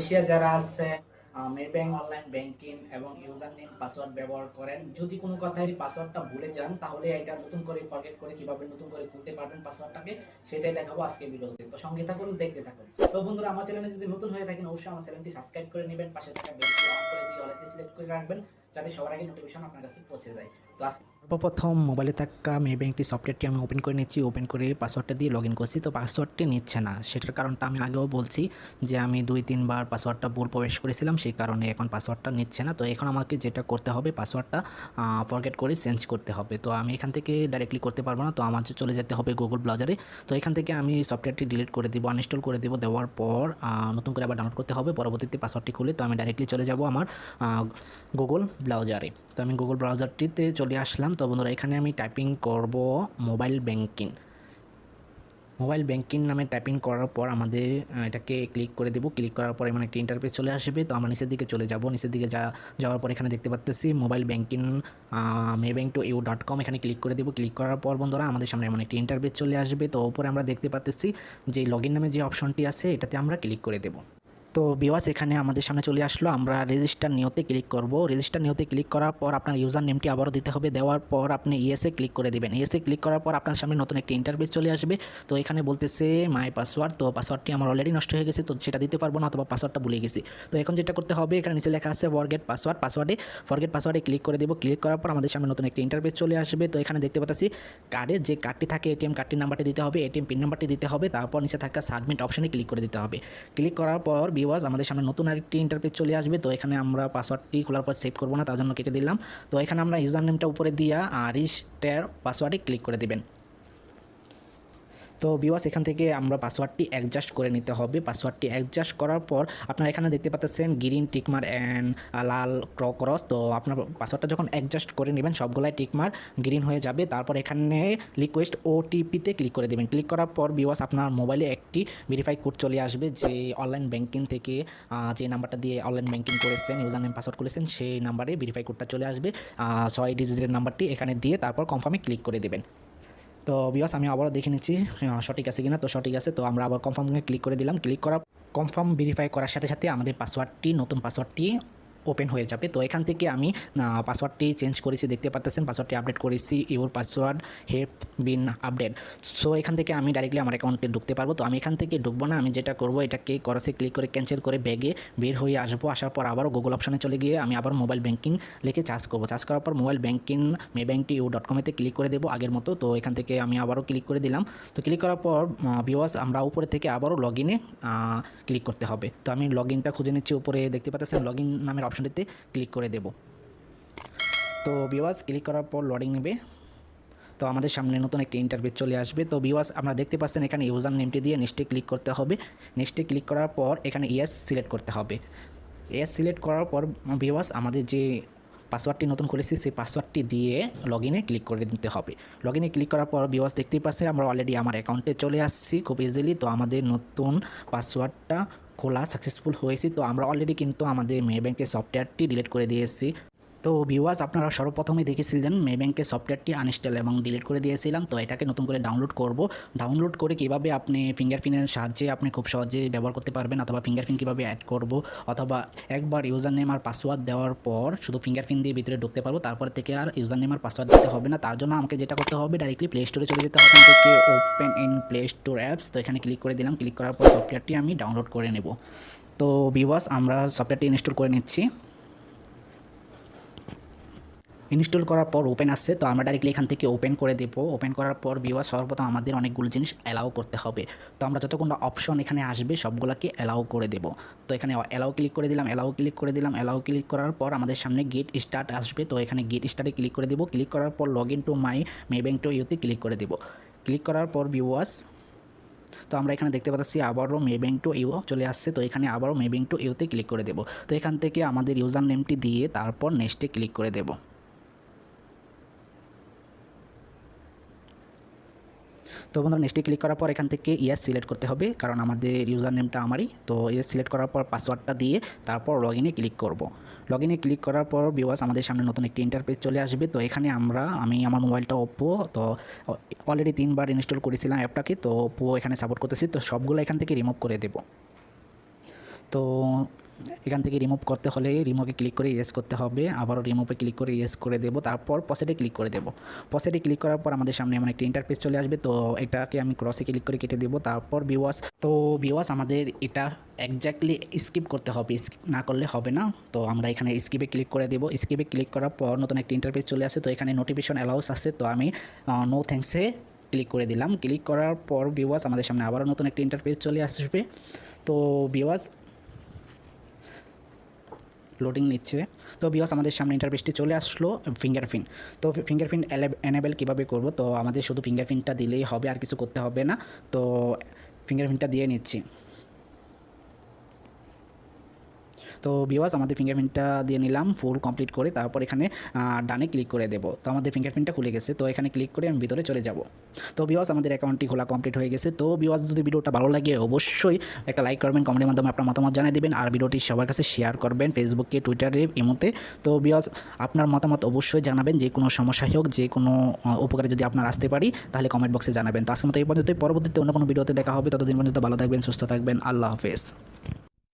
Malaysia যারা আছে Maybank online banking এবং ইউজার নেম পাসওয়ার্ড ব্যবহার করেন। যদি কোনো কথায় পাসওয়ার্ডটা ভুলে যান, তাহলে এটা নতুন করে ফরগেট করে কীভাবে নতুন করে খুলতে পারবেন পাসওয়ার্ডটাকে, সেটাই দেখাবো আজকে ভিডিওতে। তো সঙ্গে থাকুন, দেখতে থাকুন। তো বন্ধুরা, আমার চ্যানেলে যদি নতুন হয়ে থাকেন, অবশ্যই আমার চ্যানেলটি সাবস্ক্রাইব করে নেবেন, পাশে থাকা বেলটি অন করে দিয়ে অলরেডি সিলেক্ট করে রাখবেন, যাতে সবার আগে নোটিফিকেশন আপনার কাছে পৌঁছে যায়। সর্বপ্রথম মোবাইলে থাকা মে ব্যাংকটি সফটওয়্যারটি আমি ওপেন করে নিচ্ছি ওপেন করে পাসওয়ার্ডটা দিয়ে লগ ইন করছি, তো পাসওয়ার্ডটি নিচ্ছে না। সেটার কারণটা আমি আগেও বলছি যে আমি দুই, তিনবার পাসওয়ার্ডটা ভুল প্রবেশ করেছিলাম, সেই কারণে এখন পাসওয়ার্ডটা নিচ্ছে না। তো এখন আমাকে যেটা করতে হবে পাসওয়ার্ডটা ফরগেট করে চেঞ্জ করতে হবে। তো আমি এখান থেকে ডাইরেক্টলি করতে পারব না, তো আমার চলে যেতে হবে গুগল ব্রাউজারে তো এখান থেকে আমি সফটওয়্যারটি ডিলিট করে দেবো আনইনস্টল করে দেবো, দেওয়ার পর নতুন করে আবার ডাউনলোড করতে হবে। পরবর্তীতে পাসওয়ার্ডটি খুলে তো আমি ডাইরেক্টলি চলে যাব আমার গুগল ব্রাউজারে তো আমি গুগল ব্রাউজারটিতে চলে আসলাম, তো বন্ধুরা এখানে আমি টাইপিং করব মোবাইল ব্যাংকিং মোবাইল ব্যাংকিং নামে টাইপিং করার পর আমাদের এটাকে ক্লিক করে দেবো। ক্লিক করার পর এমন একটি ইন্টারফেস চলে আসবে, তো আমরা নিচের দিকে চলে যাব। নিচের দিকে যা, যাওয়ার পর এখানে দেখতে পাচ্তেছি mobile banking Maybank two u dot com এখানে ক্লিক করে দেবো। ক্লিক করার পর বন্ধুরা আমাদের সামনে এমন একটি ইন্টারফেস চলে আসবে, তো ওপরে আমরা দেখতে পাচ্তেছি যে লগ নামে যে অপশনটি আছে, এটাতে আমরা ক্লিক করে দেবো। তো বিওয়াস এখানে আমাদের সামনে চলে আসলো। আমরা রেজিস্টার নিয়তে ক্লিক করব। রেজিস্টার নিয়তে ক্লিক করার পর আপনার ইউজার নেমটি আবারও দিতে হবে। দেওয়ার পর আপনি ইএসএ ক্লিক করে দেবেন। ইএসএ ক্লিক করার পর আপনার সামনে নতুন একটি ইন্টারভিউ চলে আসবে। তো এখানে বলতেছে মাই পাসওয়ার্ড তো পাসওয়ার্ডটি আমার অলরেডি নষ্ট হয়ে গেছে, তো সেটা দিতে পারব না অথবা পাসওয়ার্ডটা ভুলে গেছি। তো এখন যেটা করতে হবে, এখানে নিচে লেখা আছে ফরগেট পাসওয়ার্ড পাসওয়ার্ডে ফরগেট পাসওয়ার্ডে ক্লিক করে দেবো। ক্লিক করার পর আমাদের সামনে নতুন একটি ইন্টারভিউ চলে আসবে। তো এখানে দেখতে পাচ্ছি কার্ডের যে কার্ডটি থাকে, এটিএম কার্ডটির নাম্বারটি দিতে হবে, এটিএম পিন নাম্বারটি দিতে হবে। তারপর নিচে থাকা সাবমিট অপশনে ক্লিক করে দিতে হবে। ক্লিক করার পর বিওয়াজ আমাদের সামনে নতুন আরেকটি ইন্টারপেজ চলে আসবে, তো এখানে আমরা পাসওয়ার্ডটি খোলার পর সেভ করব না, তার জন্য কেটে দিলাম। তো এখানে আমরা ইউজার নেমটা উপরে দিয়ে রিস্টার পাসওয়ার্ডে ক্লিক করে দিবেন। তো বিওয়াস এখান থেকে আমরা পাসওয়ার্ডটি অ্যাডজাস্ট করে নিতে হবে। পাসওয়ার্ডটি অ্যাডজাস্ট করার পর আপনারা এখানে দেখতে পাচ্ছেন গ্রিন টিকমার অ্যান্ড লাল ক্র ক্রস তো আপনার পাসওয়ার্ডটা যখন অ্যাডজাস্ট করে নেবেন, সবগুলাই টিকমার গ্রিন হয়ে যাবে। তারপর এখানে রিকোয়েস্ট ওটিপিতে ক্লিক করে দেবেন। ক্লিক করার পর বিওয়াস আপনার মোবাইলে একটি ভেরিফাই কোড চলে আসবে। যে অনলাইন ব্যাংকিং থেকে যে নাম্বারটা দিয়ে অনলাইন ব্যাংকিং করেছেন ইউজার নেম পাসওয়ার্ড করেছেন, সেই নাম্বারে ভেরিফাই কোডটা চলে আসবে। ছয় ডিজিটের নাম্বারটি এখানে দিয়ে তারপর কনফার্মে ক্লিক করে দেবেন। তো বিয়স আমি আবারও দেখে নিচ্ছি সঠিক আছে কিনা। তো সঠিক আছে, তো আমরা আবার কনফার্মে ক্লিক করে দিলাম। ক্লিক করা কনফার্ম ভেরিফাই করার সাথে সাথে আমাদের পাসওয়ার্ডটি নতুন পাসওয়ার্ডটি ওপেন হয়ে যাবে। তো এখান থেকে আমি পাসওয়ার্ডটি চেঞ্জ করেছি, দেখতে পাচ্ছেন পাসওয়ার্ডটি আপডেট করেছি your password has been update so এখান থেকে আমি ডাইরেক্টলি আমার অ্যাকাউন্টে ঢুকতে পারব। তো আমি এখান থেকে ঢুকবো না, আমি যেটা করব এটাকে করসে ক্লিক করে ক্যান্সেল করে ব্যাগে বের হয়ে আসব। আসার পর আবারও গুগল অপশনে চলে গিয়ে আমি আবার মোবাইল ব্যাঙ্কিং লিখে চার্জ করব। চার্জ করার পর মোবাইল ব্যাংকিং মে ব্যাংকটি ইউ ডট কমেতে ক্লিক করে দেবো আগের মতো। তো এখান থেকে আমি আবারও ক্লিক করে দিলাম। তো ক্লিক করার পর ভিওয়াস আমরা উপরে থেকে আবারও লগ ইনে ক্লিক করতে হবে। তো আমি লগ ইনটা খুঁজে নিচ্ছি উপরে, দেখতে পাচ্ছেন লগ ইন নামের অপশনটিতে ক্লিক করে দেব। তো ভিওয়াস ক্লিক করার পর লডিং নেবে। তো আমাদের সামনে নতুন একটি ইন্টারভিউ চলে আসবে। তো ভিওয়াস আপনারা দেখতে পাচ্ছেন এখানে ইউজার নেমটি দিয়ে নেক্সটে ক্লিক করতে হবে। নেক্সটে ক্লিক করার পর এখানে ইয়েস সিলেক্ট করতে হবে। ইয়েস সিলেক্ট করার পর ভিওয়াস আমাদের যে পাসওয়ার্ডটি নতুন খুলেছি সেই পাসওয়ার্ডটি দিয়ে লগ ইনে ক্লিক করে দিতে হবে। লগ ইনে ক্লিক করার পর ভিওয়াস দেখতেই পাচ্ছেন আমরা অলরেডি আমার অ্যাকাউন্টে চলে আসছি খুব ইজিলি তো আমাদের নতুন পাসওয়ার্ডটা খোলা সাকসেসফুল হয়েছি। তো আমরা অলরেডি কিন্তু আমাদের মেয়ে ব্যাংকের সফটওয়্যারটি ডিলিট করে দিয়েছি তো ভিউয়ার্স আপনারা সর্বপ্রথমে দেখেছিলেন মে ব্যাংকের সফটওয়্যারটি আনইনস্টল এবং ডিলিট করে দিয়েছিলাম। তো এটাকে নতুন করে ডাউনলোড করব। ডাউনলোড করে কীভাবে আপনি ফিঙ্গারপ্রিন্টের সাহায্যে আপনি খুব সহজে ব্যবহার করতে পারবেন অথবা ফিঙ্গারপ্রিন্ট কীভাবে অ্যাড করব অথবা একবার ইউজার নেম আর পাসওয়ার্ড দেওয়ার পর শুধু ফিঙ্গারপ্রিন্ট দিয়ে ভিতরে ঢুকতে পারব, তারপর থেকে আর ইউজার নেম আর পাসওয়ার্ড দিতে হবে না। তার জন্য আমাকে যেটা করতে হবে ডাইরেক্টলি প্লে স্টোরে চলে যেতে হবে। থেকে open in play store apps তো এখানে ক্লিক করে দিলাম। ক্লিক করার পর সফটওয়্যারটি আমি ডাউনলোড করে নেব। তো ভিওয়ার্স আমরা সফটওয়্যারটি ইনস্টল করে নিচ্ছি। ইনস্টল করার পর ওপেন আসছে, তো আমরা ডাইরেক্টলি এখান থেকে ওপেন করে দেবো। ওপেন করার পর ভিউয়ার সর্বপ্রথম আমাদের অনেকগুলো জিনিস অ্যালাউ করতে হবে। তো আমরা যতক্ষণ অপশন এখানে আসবে, সবগুলোকে অ্যালাউ করে দেব। তো এখানে অ্যালাউ ক্লিক করে দিলাম অ্যালাউ ক্লিক করে দিলাম অ্যালাউ ক্লিক করার পর আমাদের সামনে গেট স্টার্ট আসবে। তো এখানে গেট স্টার্টে ক্লিক করে দেবো। ক্লিক করার পর log in to my Maybank two ইউতে click করে দেবো। ক্লিক করার পর ভিউয়ার্স তো আমরা এখানে দেখতে পাচ্ছি আবারও মে ব্যাংক টু ইউ চলে আসছে। তো এখানে আবারও মে ব্যাংক টু ইউতে ক্লিক করে দেবো। তো এখান থেকে আমাদের ইউজার নেমটি দিয়ে তারপর নেক্সটে ক্লিক করে দেবো। তো বন্ধুরা নেক্সটে ক্লিক করার পর এখান থেকে ইয়েস সিলেক্ট করতে হবে, কারণ আমাদের ইউজার নেমটা আমারই। তো ইয়েস সিলেক্ট করার পর পাসওয়ার্ডটা দিয়ে তারপর লগ ইনে ক্লিক করব। লগ ইনে ক্লিক করার পর বিওয়াস আমাদের সামনে নতুন একটি ইন্টারপেজ চলে আসবে। তো এখানে আমরা, আমি আমার মোবাইলটা ওপো তো অলরেডি তিনবার ইনস্টল করেছিলাম অ্যাপটাকে, তো ওপো এখানে সাপোর্ট করতেছি। তো সবগুলো এখান থেকে রিমুভ করে দেবো। তো এখান থেকে রিমুভ করতে হলে রিমুভে ক্লিক করে ইয়েস করতে হবে। আবারও রিমুভে ক্লিক করে ইয়েস করে দেবো। তারপর পসেটে ক্লিক করে দেবো। পসেটে ক্লিক করার পর আমাদের সামনে এমন একটি ইন্টারফেস চলে আসবে। তো এটাকে আমি ক্রসে ক্লিক করে কেটে দেবো। তারপর বিওয়াস তো বিওয়াস আমাদের এটা একজাক্টলি স্কিপ করতে হবে। স্কিপ না করলে হবে না। তো আমরা এখানে স্কিপে ক্লিক করে দেবো। স্কিপে ক্লিক করার পর নতুন একটি ইন্টারফেস চলে আসে। তো এখানে নোটিফিকেশন অ্যালাউস আছে তো আমি নো থ্যাঙ্কসে ক্লিক করে দিলাম। ক্লিক করার পর বিওয়াস আমাদের সামনে আবারও নতুন একটি ইন্টারফেস চলে আসবে। তো বিওয়াস লোডিং নিচ্ছে। তো বিকজ আমাদের সামনে ইন্টারফেসটি চলে আসলো ফিঙ্গারপ্রিন্ট তো ফিঙ্গারপ্রিন্ট এনেবেল কীভাবে করব? তো আমাদের শুধু ফিঙ্গারপ্রিন্টটা দিলেই হবে, আর কিছু করতে হবে না। তো ফিঙ্গারপ্রিন্টটা দিয়ে নিচ্ছি। তো বিওয়াজ আমাদের ফিঙ্গারপ্রিন্টটা দিয়ে নিলাম ফুল কমপ্লিট করে তারপর এখানে ডানে ক্লিক করে দেবো। তো আমাদের ফিঙ্গারপ্রিন্টটা খুলে গেছে, তো এখানে ক্লিক করে আমি ভিতরে চলে যাব। তো বিওয়াজ আমাদের অ্যাকাউন্টটি খোলা কমপ্লিট হয়ে গেছে। তো বিওয়াজ যদি ভিডিওটা ভালো লাগে, অবশ্যই একটা লাইক করবেন কমেন্টের মাধ্যমে আপনার মতামত জানিয়ে দেবেন, আর ভিডিওটি সবার কাছে শেয়ার করবেন ফেসবুকে টুইটারে ইমোতে তো বিওয়াজ আপনার মতামত অবশ্যই জানাবেন, যে কোনো সমস্যা হোক, যে কোনো উপকারে যদি আপনার আসতে পারি, তাহলে কমেন্ট বক্সে জানাবেন। তো আজকের মতো এই পর্যন্ত পরবর্তীতে অন্য কোনো ভিডিওতে দেখা হবে, ততদিন পর্যন্ত ভালো থাকবেন, সুস্থ থাকবেন, আল্লাহ হাফেজ।